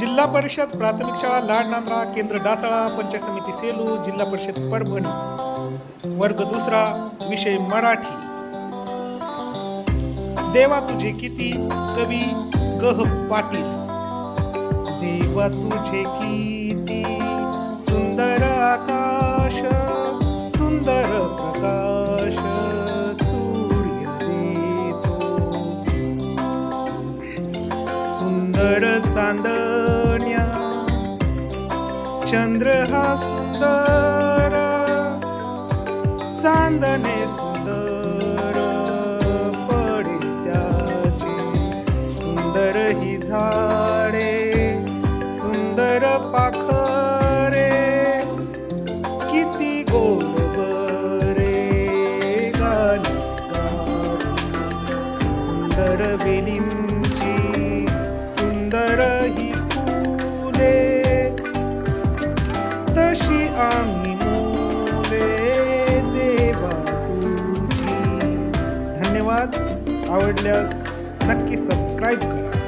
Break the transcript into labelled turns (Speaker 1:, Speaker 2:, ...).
Speaker 1: जिल्हा परिषद प्राथमिक शाळा लाडनांद्रा केंद्र डासाळा पंचायत समिती सेलू जिल्हा परिषद परभणी. वर्ग दुसरा विषय मराठी. देवा तुझे किती कवी गह पाटील. देवा तुझे किती सुंदर चांदण्या. चंद्र हा सुंदर चांदणे सुंदर पडे त्याचे. सुंदर ही झाडे सुंदर पाखरे. किती गोड बरे गाली सुंदर वेलींची आम्ही मुले देवा तुझी. धन्यवाद. आवडल्यास नक्की सबस्क्राईब करा.